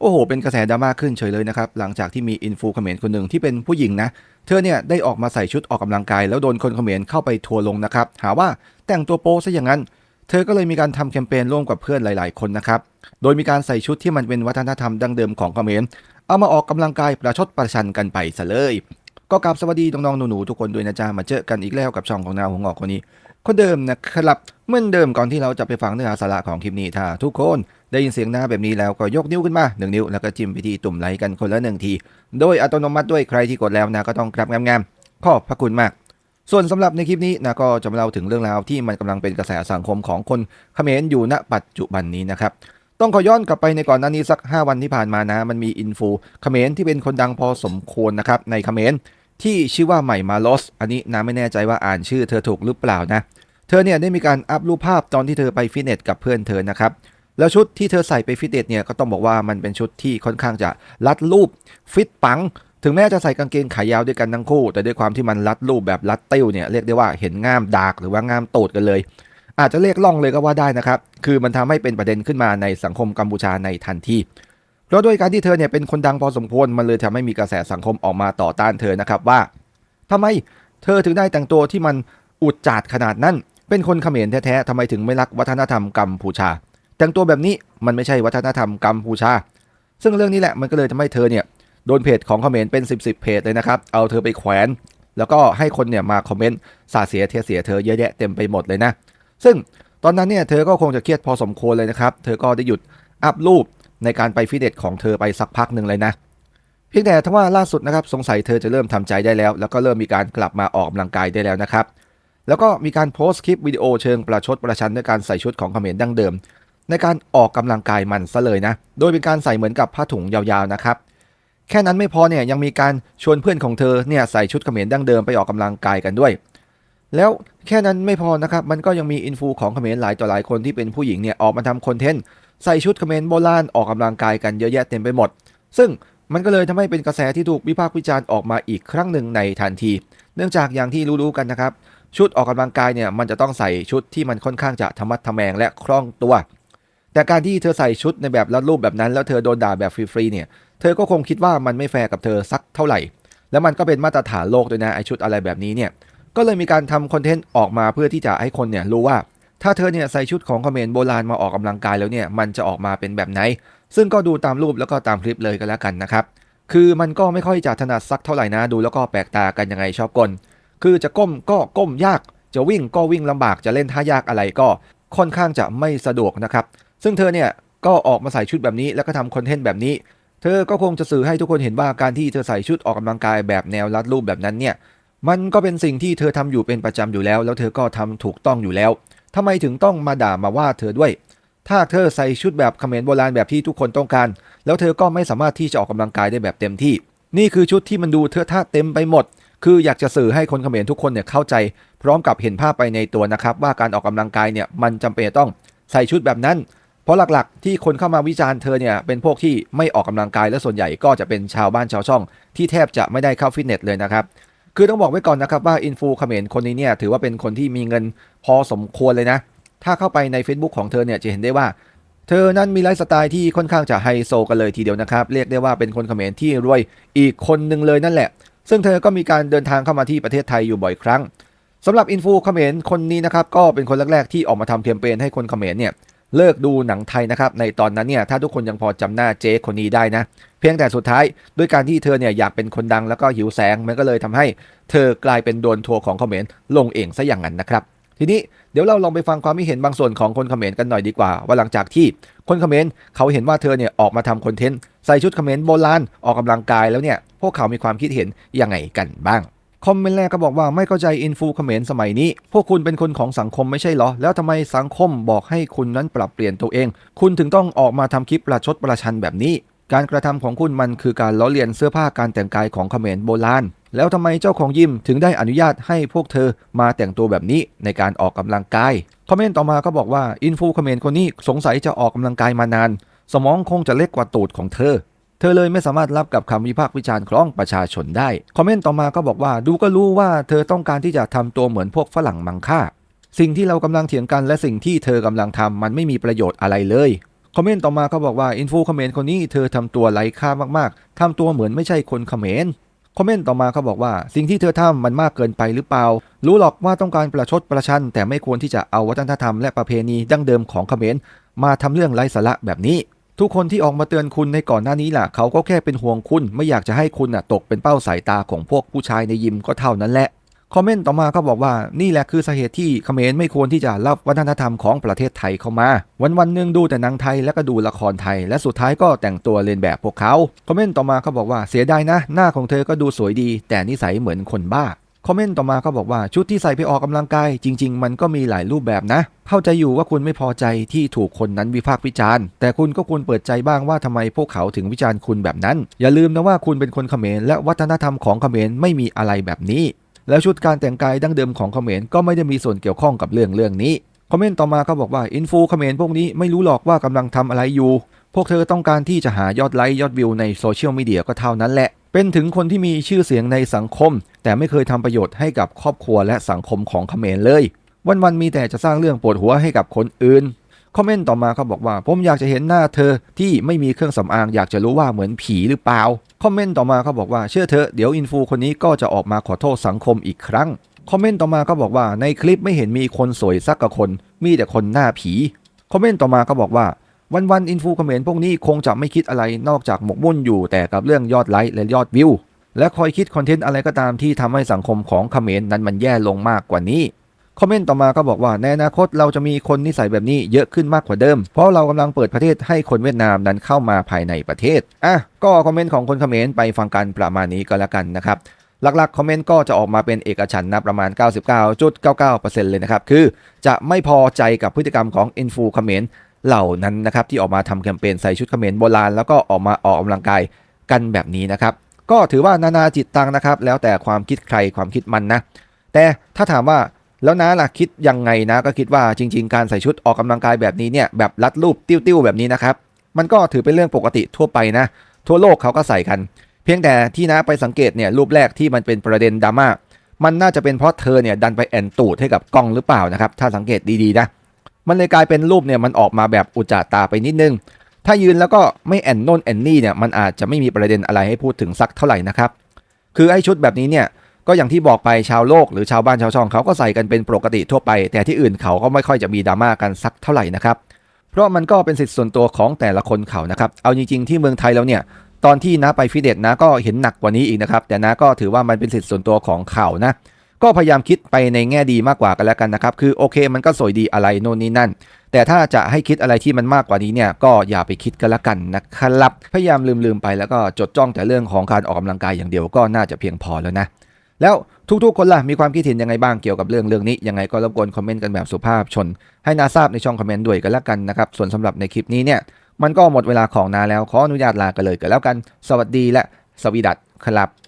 โอ้โห เป็นกระแสดราม่าขึ้นเฉยเลยนะครับ หลังจากที่มีอินฟูเขมรคนหนึ่งที่เป็นผู้หญิงนะ เธอเนี่ยได้ออกมาใส่ชุดออกกำลังกาย แล้วโดนคนเขมรเข้าไปทัวร์ลงนะครับ หาว่าแต่งตัวโป๊ซะอย่างนั้น เธอก็เลยมีการทำแคมเปญร่วมกับเพื่อนหลาย ๆ คนนะครับ โดยมีการใส่ชุดที่มันเป็นวัฒนธรรมดั้งเดิมของเขมร เอามาออกกำลังกายประชดประชันกันไปซะเลย ก็กราบสวัสดีน้องๆหนูๆทุกคนด้วยนะจ๊ะ มาเจอกันอีกแล้วกับช่องของนาวหัวงอกคนนี้ คนเดิมนะครับเหมือนเดิมก่อนที่เราจะไปฟังเนื้อหาสาระของคลิปนี้ถ้าทุกคนได้ยินเสียงหน้าแบบนี้แล้วก็ยกนิ้วขึ้นมาหนึ่งนิ้ว แล้วก็จิ้มไปที่ตุ่มไลค์กันคนละหนึ่งที โดยอัตโนมัติด้วยใครที่กดแล้วนะก็ต้องกราบงามๆขอบพระคุณมาก ส่วนสำหรับในคลิปนี้นะก็จะมาเล่าถึงเรื่องราวที่มันกำลังเป็นกระแสสังคมของคนเขมรอยู่ณปัจจุบันนี้นะครับต้องขอย้อนกลับไปในก่อนหน้านี้สัก 5 วันที่ผ่านมานะ มันมีอินฟูเขมรที่เป็นคนดังพอสมควรนะครับในเขมร ที่ชื่อว่าใหม่มาลอส อันนี้นะไม่แน่ใจว่าอ่านชื่อเธอถูกหรือเปล่านะ เธอเนี่ยได้มีการอัพรูปภาพตอนที่เธอไปฟิตเนสกับเพื่อนเธอนะครับ แล้วชุดที่เธอใส่ไปฟิตเนสเนี่ยก็ต้องบอกว่ามันเป็นชุดที่ค่อนข้างจะรัดรูปฟิตปัง ถึงแม้จะใส่กางเกงขายาวด้วยกันทั้งคู่ แต่ด้วยความที่มันรัดรูปแบบรัดเต้วเนี่ยเรียกได้ว่าเห็นง่ามดากหรือว่าง่ามโตดกันเลย อาจจะเรียกล่องเลยก็ว่าได้นะครับ คือมันทำให้เป็นประเด็นขึ้นมาในสังคมกัมพูชาในทันที เพราะด้วยการที่เธอเนี่ยเป็นคนดังพอสมควรมันเลยทำให้มีกระแสสังคมออกมาต่อต้านเธอนะครับว่าทำไมเธอถึงได้แต่งตัวที่มันอุดจาดขนาดนั้น เป็นคนเขมรแท้ๆทำไมถึงไม่รักวัฒนธรรมกัมพูชา แต่งตัวแบบนี้มันไม่ใช่วัฒนธรรมกัมพูชา ซึ่งเรื่องนี้แหละมันก็เลยทำให้เธอเนี่ยโดนเพจของเขมรเป็น 10บสเพจเลยนะครับ เอาเธอไปแขวน แล้วก็ให้คนเนี่ยมาคอมเมนต์สาเสียเทเสียเธอเยอะแยะเต็มไปหมดเลยนะ ซึ่งตอนนั้นเนี่ยเธอก็คงจะเครียดพอสมควรเลยนะครับ เธอก็ได้หยุดอัพรูป ในการไปฟิตเนสของเธอไปสักพักหนึ่งเลยนะเพียงแต่ถ้าว่าล่าสุดนะครับสงสัยเธอจะเริ่มทำใจได้แล้ว แล้วก็เริ่มมีการกลับมาออกกำลังกายได้แล้วนะครับ แล้วก็มีการโพสต์คลิปวิดีโอเชิงประชดประชันด้วยการใส่ชุดของเขมรดั้งเดิม ในการออกกำลังกายมันซะเลยนะ โดยเป็นการใส่เหมือนกับผ้าถุงยาวๆนะครับ แค่นั้นไม่พอเนี่ยยังมีการชวนเพื่อนของเธอเนี่ยใส่ชุดเขมรดั้งเดิมไปออกกำลังกายกันด้วย แล้วแค่นั้นไม่พอนะครับมันก็ยังมีอินฟูของเขมรหลายต่อหลายคนที่เป็นผู้หญิงเนี่ยออกมาทำคอนเทนต์ ใส่ชุดเขมรโบราณออกกำลังกายกันเยอะแยะเต็มไปหมด ซึ่งมันก็เลยทำให้เป็นกระแสที่ถูกวิพากษ์วิจารณ์ออกมาอีกครั้งหนึ่งในทันที เนื่องจากอย่างที่รู้ๆกันนะครับ ชุดออกกำลังกายเนี่ยมันจะต้องใส่ชุดที่มันค่อนข้างจะธรรมัดทะแมงและคล่องตัว แต่การที่เธอใส่ชุดในแบบรัดรูปแบบนั้น แล้วเธอโดนด่าแบบฟรีๆเนี่ย เธอก็คงคิดว่ามันไม่แฟร์กับเธอสักเท่าไหร่ แล้วมันก็เป็นมาตรฐานโลกด้วยนะไอชุดอะไรแบบนี้เนี่ย ก็เลยมีการทำคอนเทนต์ออกมาเพื่อที่จะให้คนเนี่ยรู้ว่า ถ้าเธอเนี่ยใส่ชุดของเขมรโบราณมาออกกำลังกายแล้วเนี่ยมันจะออกมาเป็นแบบไหน ซึ่งก็ดูตามรูปแล้วก็ตามคลิปเลยก็แล้วกันนะครับ คือมันก็ไม่ค่อยจะถนัดสักเท่าไหร่นะดูแล้วก็แปลกตากันยังไงชอบกล คือจะก้มก็ก้มยาก จะวิ่งก็วิ่งลำบากจะเล่นท่ายากอะไรก็ค่อนข้างจะไม่สะดวกนะครับ ซึ่งเธอเนี่ยก็ออกมาใส่ชุดแบบนี้แล้วก็ทำคอนเทนต์แบบนี้ เธอก็คงจะสื่อให้ทุกคนเห็นว่าการที่เธอใส่ชุดออกกำลังกายแบบแนวรัดรูปแบบนั้นเนี่ย มันก็เป็นสิ่งที่เธอทำอยู่เป็นประจำอยู่แล้ว แล้วเธอก็ทำถูกต้องอยู่แล้ว ทำไมถึงต้องมาด่ามาว่าเธอด้วย ถ้าเธอใส่ชุดแบบเขมรโบราณแบบที่ทุกคนต้องการ แล้วเธอก็ไม่สามารถที่จะออกกำลังกายได้แบบเต็มที่ นี่คือชุดที่มันดูเธอท่าเต็มไปหมด คืออยากจะสื่อให้คนเขมรทุกคนเนี่ยเข้าใจ พร้อมกับเห็นภาพไปในตัวนะครับ ว่าการออกกำลังกายเนี่ยมันจำเป็นต้องใส่ชุดแบบนั้น เพราะหลักๆ ที่คนเข้ามาวิจารณ์เธอเนี่ยเป็นพวกที่ไม่ออกกำลังกายและส่วนใหญ่ก็จะเป็นชาวบ้านชาวช่อง ที่แทบจะไม่ได้เข้าฟิตเนสเลยนะครับ คือต้องบอกไว้ก่อนนะครับว่าอินฟูเขมรคนนี้เนี่ยถือว่าเป็นคนที่มีเงินพอสมควรเลยนะ ถ้าเข้าไปใน Facebook ของเธอเนี่ยจะเห็นได้ว่า เธอนั้นมีไลฟ์สไตล์ที่ค่อนข้างจะไฮโซกันเลยทีเดียวนะครับ เรียกได้ว่าเป็นคนเขมรที่รวยอีกคนหนึ่งเลยนั่นแหละ ซึ่งเธอก็มีการเดินทางเข้ามาที่ประเทศไทยอยู่บ่อยครั้งสำหรับอินฟูเขมรคนนี้นะครับก็เป็นคนแรกๆที่ออกมาทำแคมเปญให้คนเขมรเนี่ย เลิกดูหนังไทยนะครับในตอนนั้นเนี่ยถ้าทุกคนยังพอจำหน้าเจ๊คนนี้ได้นะ เพียงแต่สุดท้ายด้วยการที่เธอเนี่ยอยากเป็นคนดังแล้วก็หิวแสงมันก็เลยทำให้เธอกลายเป็นโดนทัวร์ของเขมรลงเองซะอย่างนั้นนะครับทีนี้เดี๋ยวเราลองไปฟังความคิดเห็นบางส่วนของคนคอมเขมรกันหน่อยดีกว่า ว่าหลังจากที่คนคอมเขมรเขาเห็นว่าเธอเนี่ยออกมาทำคอนเทนต์ใส่ชุดคอมเขมรโบราณออกกำลังกายแล้วเนี่ยพวกเขามีความคิดเห็นยังไงกันบ้าง คอมเมนต์แรกก็บอกว่าไม่เข้าใจอินฟูเขมรสมัยนี้ พวกคุณเป็นคนของสังคมไม่ใช่เหรอ แล้วทำไมสังคมบอกให้คุณนั้นปรับเปลี่ยนตัวเอง คุณถึงต้องออกมาทำคลิปประชดประชันแบบนี้ การกระทำของคุณมันคือการล้อเลียนเสื้อผ้าการแต่งกายของเขมรโบราณแล้วทำไมเจ้าของยิมถึงได้อนุญาตให้พวกเธอมาแต่งตัวแบบนี้ในการออกกำลังกาย คอมเมนต์ต่อมาก็บอกว่าอินฟูเขมรคนนี้สงสัยจะออกกำลังกายมานาน สมองคงจะเล็กกว่าตูดของเธอ เธอเลยไม่สามารถรับกับคำวิพากษ์วิจารณ์ของประชาชนได้ คอมเมนต์ต่อมาก็บอกว่าดูก็รู้ว่าเธอต้องการที่จะทำตัวเหมือนพวกฝรั่งมังค่า สิ่งที่เรากำลังเถียงกันและสิ่งที่เธอกำลังทำมันไม่มีประโยชน์อะไรเลยคอมเมนต์ต่อมาเขาบอกว่าอินฟูคอมเขมรคนนี้เธอทำตัวไร้ค่ามากๆทำตัวเหมือนไม่ใช่คนคอมเขมรคอมเมนต์ต่อมาเขาบอกว่า สิ่งที่เธอทำมันมากเกินไปหรือเปล่า รู้หรอกว่าต้องการประชดประชัน แต่ไม่ควรที่จะเอาวัฒนธรรมและประเพณีดั้งเดิมของเขมรมาทำเรื่องไร้สาระแบบนี้ ทุกคนที่ออกมาเตือนคุณในก่อนหน้านี้ล่ะ เขาก็แค่เป็นห่วงคุณไม่อยากจะให้คุณน่ะตกเป็นเป้าสายตาของพวกผู้ชายในยิมก็เท่านั้นแหละคอมเมนต์ต่อมาก็บอกว่านี่แหละคือสาเหตุที่เขมรไม่ควรที่จะรับวัฒนธรรมของประเทศไทยเข้ามา วันวันๆหนึ่งดูแต่หนังไทยแล้วก็ดูละครไทย และสุดท้ายก็แต่งตัวเลียนแบบพวกเขาคอมเมนต์ต่อมาเขาบอกว่าเสียดายนะ หน้าของเธอก็ดูสวยดี แต่นิสัยเหมือนคนบ้า คอมเมนต์ต่อมาก็บอกว่าชุดที่ใส่ไปออกกำลังกาย จริง ๆ มันก็มีหลายรูปแบบนะ เข้าใจอยู่ว่าคุณไม่พอใจที่ถูกคนนั้นวิพากษ์วิจารณ์ แต่คุณก็ควรเปิดใจบ้างว่าทำไมพวกเขาถึงวิจารณ์คุณแบบนั้น อย่าลืมนะว่าคุณเป็นคนเขมรและวัฒนธรรมของเขมรไม่มีอะไรแบบนี้ แล้วชุดการแต่งกายดั้งเดิมของเขมรก็ไม่ได้มีส่วนเกี่ยวข้องกับเรื่องเรื่องนี้คอมเมนต์ต่อมาเขาบอกว่าอินฟูเขมรพวกนี้ไม่รู้หรอกว่ากำลังทำอะไรอยู่ พวกเธอต้องการที่จะหายอดไลค์ยอดวิวในโซเชียลมีเดียก็เท่านั้นแหละ เป็นถึงคนที่มีชื่อเสียงในสังคม แต่ไม่เคยทำประโยชน์ให้กับครอบครัวและสังคมของเขมรเลย วันๆมีแต่จะสร้างเรื่องปวดหัวให้กับคนอื่นคอมเมนต์ต่อมาเขาบอกว่า ผมอยากจะเห็นหน้าเธอที่ไม่มีเครื่องสำอางอยากจะรู้ว่าเหมือนผีหรือเปล่าคอมเมนต์ต่อมาเขาบอกว่าเชื่อเธอเดี๋ยวอินฟูคนนี้ก็จะออกมาขอโทษสังคมอีกครั้งคอมเมนต์ต่อมาก็บอกว่าในคลิปไม่เห็นมีคนสวยสักกะคน มีแต่คนหน้าผีคอมเมนต์ต่อมาก็บอกว่า วันๆอินฟูคอมเขมรพวกนี้คงจะไม่คิดอะไรนอกจากหมกมุ่นอยู่แต่กับเรื่องยอดไลค์และยอดวิว และคอยคิดคอนเทนต์อะไรก็ตามที่ทำให้สังคมของเขมรนั้นมันแย่ลงมากกว่านี้คอมเมนต์ต่อมาก็บอกว่าในอนาคตเราจะมีคนนิสัยแบบนี้เยอะขึ้นมากกว่าเดิม เพราะเรากำลังเปิดประเทศให้คนเวียดนามนั้นเข้ามาภายในประเทศอะก็คอมเมนต์ของคนคอมเขมรไปฟังกันประมาณนี้ก็แล้วกันนะครับหลักๆ คอมเมนต์ก็จะออกมาเป็นเอกฉันนะประมาณ 99.99%เลยนะครับ คือจะไม่พอใจกับพฤติกรรมของอินฟูคอมเขมร เหล่านั้นนะครับที่ออกมาทำแคมเปญใส่ชุดเขมรโบราณแล้วก็ออกมาออกกำลังกายกันแบบนี้นะครับ ก็ถือว่านานาจิตตังนะครับ แล้วแต่ความคิดใครความคิดมันนะ แต่ถ้าถามว่าแล้วนะล่ะคิดยังไงนะ ก็คิดว่าจริง ๆ การใส่ชุดออกกำลังกายแบบนี้เนี่ยแบบรัดรูปติ้วๆแบบนี้นะครับ มันก็ถือเป็นเรื่องปกติทั่วไปนะ ทั่วโลกเขาก็ใส่กัน เพียงแต่ที่นะไปสังเกตเนี่ยรูปแรกที่มันเป็นประเด็นดราม่ามันน่าจะเป็นเพราะเธอเนี่ยดันไปแอนตูดให้กับกล้องหรือเปล่านะครับถ้าสังเกตดีๆนะ มันเลยกลายเป็นรูปเนี่ยมันออกมาแบบอุจจาตาไปนิดนึง ถ้ายืนแล้วก็ไม่แอนโนนแอนนี่เนี่ยมันอาจจะไม่มีประเด็นอะไรให้พูดถึงสักเท่าไหร่นะครับคือไอ้ชุดแบบนี้เนี่ยก็อย่างที่บอกไปชาวโลกหรือชาวบ้านชาวช่องเขาก็ใส่กันเป็นปกติทั่วไป แต่ที่อื่นเขาก็ไม่ค่อยจะมีดราม่ากันสักเท่าไหร่นะครับเพราะมันก็เป็นสิทธิส่วนตัวของแต่ละคนเขานะครับเอาจริงๆที่เมืองไทยแล้วเนี่ยตอนที่นะไปฟิเนสนะก็เห็นหนักกว่านี้อีกนะครับแต่นะก็ถือว่ามันเป็นสิทธิส่วนตัวของเขานะ ก็พยายามคิดไปในแง่ดีมากกว่ากันแล้วกันนะครับ คือโอเคมันก็สวยดีอะไรโน่นนี่นั่น แต่ถ้าจะให้คิดอะไรที่มันมากกว่านี้เนี่ยก็อย่าไปคิดกันละกันนะครับ พยายามลืมๆไปแล้วก็จดจ้องแต่เรื่องของการออกกำลังกายอย่างเดียวก็น่าจะเพียงพอแล้วนะ แล้วทุกๆคนล่ะมีความคิดเห็นยังไงบ้างเกี่ยวกับเรื่องเรื่องนี้ยังไงก็รบกวนคอมเมนต์กันแบบสุภาพชน ให้นาทราบในช่องคอมเมนต์ด้วยกันล้วกันนะครับส่วนสำหรับในคลิปนี้เนี่ยมันก็หมดเวลาของนาแล้วขออนุญาตลากันเลยกันแล้วกัน สวัสดีและสวีดัตครับ